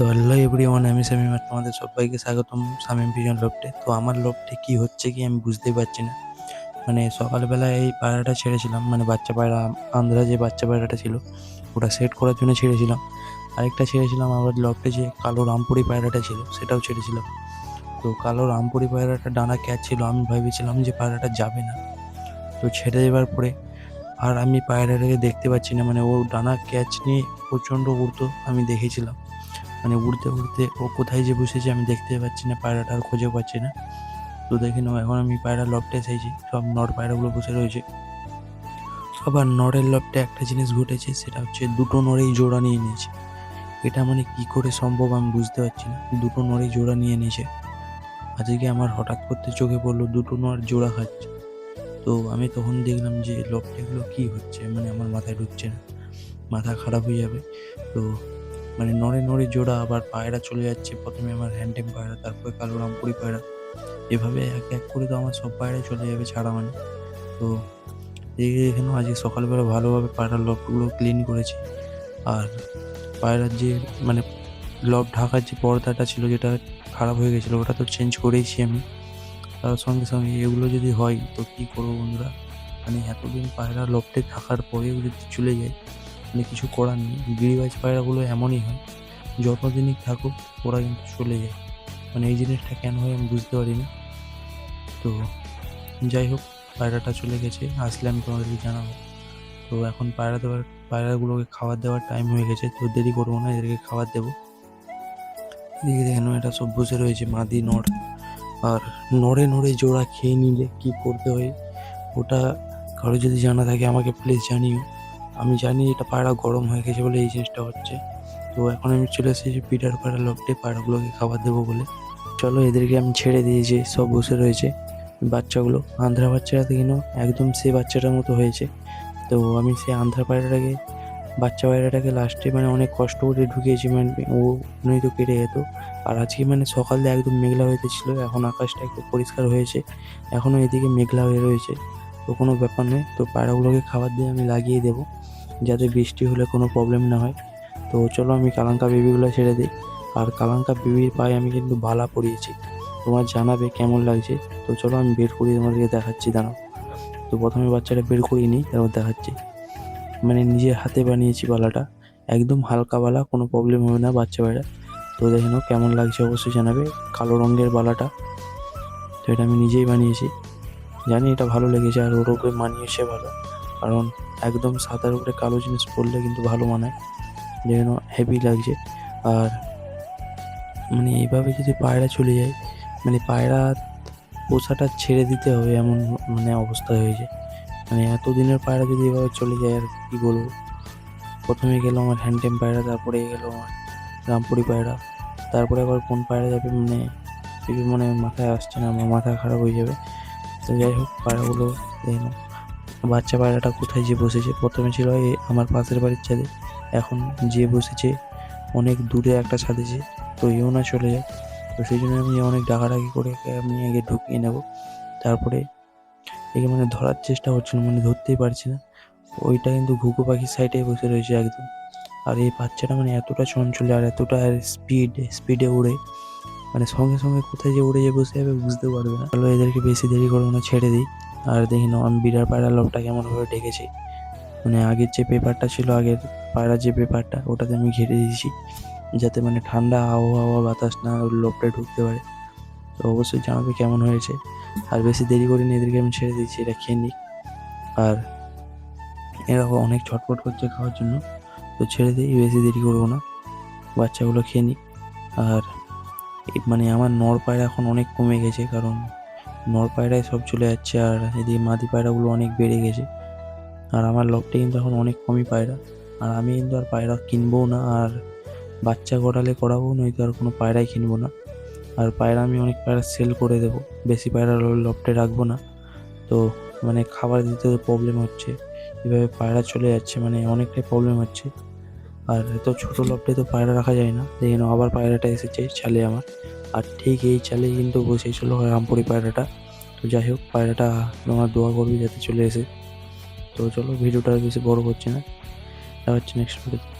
So hello everyone, আমি শামিম আর তোমাদের সবাইকে স্বাগতম শামিম ভিজন লফটে তো আমার লফটে কি হচ্ছে কি আমি বুঝতেই পারছি না। মানে সকালবেলা এই পায়রাটা ছেড়েছিলাম মানে বাচ্চা পায়রা আন্ধ্রা যে বাচ্চা পায়রাটা ছিল, ওটা সেট করার জন্য ছেড়েছিলাম। আরেকটা ছেড়েছিলাম আবার লফটে যে কালো রামপুরি পায়রাটা ছিল, সেটাও ছেড়েছিলাম। তো কালো রামপুরি পায়রাটা ডানা ক্যাচ ছিল, আমি ভেবেছিলাম যে পায়রাটা যাবে না। তো ছেড়ে দেওয়ার পরে আর আমি পায়রাটাকে দেখতে পাচ্ছি না মানে ও ডানা ক্যাচ নিয়ে প্রচণ্ড উড়তো, আমি দেখেছিলাম। মানে উড়তে উড়তে ও কোথায় যে বসেছে আমি দেখতে পাচ্ছি না, পায়রাটা আর খুঁজে পাচ্ছি না। তো দেখে নাও, এখন আমি পায়রা লফটে এসেছি, সব নর পায়রাগুলো বসে রয়েছে। আবার নরের লফটে একটা জিনিস ঘটেছে, সেটা হচ্ছে দুটো নরেই জোড়া নিয়ে নিয়েছে। এটা মানে কি করে সম্ভব আমি বুঝতে পারছি না, দুটো নরেই জোড়া নিয়ে নিয়েছে। আজকে আমার হঠাৎ করতে চোখে পড়ল দুটো নর জোড়া খাচ্ছে। তো আমি তখন দেখলাম যে লফটেগুলো কি হচ্ছে মানে আমার মাথায় ঢুকছে না, মাথা খারাপ হয়ে যাবে। তো মানে নড়ে নড়ে জোড়া আবার পায়রা চলে যাচ্ছে। প্রথমে আমার হ্যান্ডেম পায়রা, তারপরে কালো রামপুরি পায়রা। এভাবে এক এক করে তো আমার সব পায়রাই চলে যাবে ছাড়া মানে। তো এই এখানেও আজকে সকালবেলা ভালোভাবে পায়রার লফটগুলো ক্লিন করেছি। আর পায়রার যে মানে লফ ঢাকার যে পর্দাটা ছিল যেটা খারাপ হয়ে গেছিল, ওটা তো চেঞ্জ করেইছি আমি। তার সঙ্গে সঙ্গে এগুলো যদি হয়, তো কী করব বন্ধুরা? মানে এতদিন পায়রা লফটে থাকার পরেও যদি চলে যায় মানে কিছু করার নেই। গিরিবাজ পায়রাগুলো এমনই হয়, যতদিনই থাকুক ওরা কিন্তু চলে যায়। মানে এই জিনিসটা কেন হয় আমি বুঝতে পারি না। তো যাই হোক, পায়রাটা চলে গেছে, আসলে আমি তোমাদেরকে জানাব। তো এখন পায়রা দেওয়ার, পায়রাগুলোকে খাবার দেওয়ার টাইম হয়ে গেছে, তো দেরি করব না, এদেরকে খাবার দেবো। এদিকে দেখেন এটা সব বসে রয়েছে মাদি নড় আর নড়ে নড়ে জোড়া খেয়ে নিলে কি করতে হয়, ওটা কারও যদি জানা থাকে আমাকে প্লিজ জানিও। আমি জানি এটা পায়রা গরম হয়ে গেছে বলে এই জিনিসটা হচ্ছে। তো এখন আমি চলে এসেছি পিটার পায়রা লফটে পায়রাগুলোকে খাবার দেবো বলে। চলো এদেরকে আমি ছেড়ে দিয়েছি সব বসে রয়েছে বাচ্চাগুলো। আন্ধ্রা বাচ্চাটা দেখে একদম সে বাচ্চাটার মতো হয়েছে। তো আমি সেই আন্ধ্রা পায়রাটাকে, বাচ্চা পায়রাটাকে লাস্টে মানে অনেক কষ্ট করে ঢুকিয়েছি মানে ও নয়তো কেটে যেত। আর আজকে মানে সকাল একদম মেঘলা হয়ে ছিল এখন আকাশটা একটু পরিষ্কার হয়েছে। এখনও এদিকে মেঘলা হয়ে রয়েছে। তো কোনো ব্যাপার নয়। তো পায়রাগুলোকে খাবার দিয়ে আমি লাগিয়ে দেবো। যাতে বৃষ্টি হলে কোনো প্রবলেম না হয়। তো চলো আমি কালাঙ্কা বেবিগুলো ছেড়ে দিই। আর কালাঙ্কা বেবির পায়ে আমি কিন্তু বালা পরিয়েছি। তোমার জানাবে কেমন লাগছে? তো চলো আমি বের করি, তোমাদেরকে দেখাচ্ছি, দাঁড়াও। তো প্রথমে বাচ্চাটা বের করিয়ে নিই তারপর দেখাচ্ছি। মানে নিজের হাতে বানিয়েছি বালাটা। একদম হালকা বালা, কোনো প্রবলেম হবে না বাচ্চা বাইরা তো দেখে নাও কেমন লাগছে, অবশ্যই জানাবে। কালো রঙের বালাটা। তো এটা আমি নিজেই বানিয়েছি। জানি এটা ভালো লেগেছে আর ওর উপরে মানিয়েছে ভালো। কারণ একদম সাদার উপরে কালো জিনিস পরলে কিন্তু ভালো মানায়, যেন হেভি লাগছে। আর মানে এইভাবে যদি পায়রা চলে যায় মানে পায়রা পোষাটা ছেড়ে দিতে হবে এমন মানে অবস্থা হয়েছে। মানে এতদিনের পায়রা যদি এভাবে চলে যায় আর কী বলব? প্রথমে গেল আমার হ্যান্ডটেম পায়রা, তারপরে গেল আমার রামপুরি পায়রা, তারপরে আবার কোন পায়রা যাবে মানে মানে মাথায় আসছে না আমার মাথা খারাপ হয়ে যাবে। তো যাই হোক পায়রাগুলো দেখে নাও বাচ্চা পায়রাটা কোথায় যে বসেছে? প্রথমে ছিল এই আমার পাশের বাড়ির ছাদে। এখন যে বসেছে, অনেক দূরে একটা ছাদেছে তো এও না চলে যায়। তো সেই জন্য আমি অনেক ডাকাডাকি করে আমি আগে ঢুকিয়ে নেব। তারপরে একে মানে ধরার চেষ্টা হচ্ছিল মানে ধরতেই পারছি না। ওইটা কিন্তু ঘুঘু পাখির সাইডে বসে রয়েছে একদম। আর এই বাচ্চাটা মানে এতটা চঞ্চলে আর এতটা স্পিড স্পিডে উড়ে। মানে সঙ্গে সঙ্গে কোথায় যে উড়ে যে বসে যাবে বুঝতে পারবে না। তাহলে এদেরকে বেশি দেরি করব না, ছেড়ে দিই। আর দেখি না আমি বিড়ার পায়রা লোকটা কেমনভাবে ডেকেছি। মানে আগের যে পেপারটা ছিল, আগের পায়রার যে পেপারটা, ওটাতে আমি ঘিরে দিয়েছি। যাতে মানে ঠান্ডা আবহাওয়া বাতাস না লোকটা ঢুকতে পারে। তো অবশ্যই জানাবে কেমন হয়েছে। আর বেশি দেরি করিনি, এদেরকে আমি ছেড়ে দিচ্ছি এটা খেয়ে নিই আর এরা অনেক ছটফট করছে খাওয়ার জন্য। তো ছেড়ে দিই, বেশি দেরি করব না। বাচ্চাগুলো খেয়ে নিই আর মানে আমার নর পায়রা এখন অনেক কমে গেছে, কারণ নর পায়রায় সব চলে যাচ্ছে আর এদিকে মাদি পায়রাগুলো অনেক বেড়ে গেছে। আর আমার লকটা কিন্তু এখন অনেক কমই পায়রা। আর আমি কিন্তু আর পায়রা কিনবো না, আর বাচ্চা করালে করাবো, নয়তো আর কোনো পায়রাই কিনবো না। আর পায়রা আমি অনেক পায়রা সেল করে দেবো, বেশি পায়রা লফটে রাখব না। তো মানে খাবার দিতে প্রবলেম হচ্ছে। এভাবে পায়রা চলে যাচ্ছে মানে অনেকটাই প্রবলেম হচ্ছে। আর এত ছোটো লোকটাই তো পায়রা রাখা যায় না দেখেন আবার পায়রাটা এসেছে চালে আমার। আর ঠিক এই চালে কিন্তু বসেছিল রামপুরি পায়রাটা। তো যাই হোক, পায়রাটা তোমার দোয়া করবি যাতে চলে এসে। তো চলো, ভিডিওটা বেশি বড় হচ্ছে না। দেখা হচ্ছে নেক্সট ভিডিওতে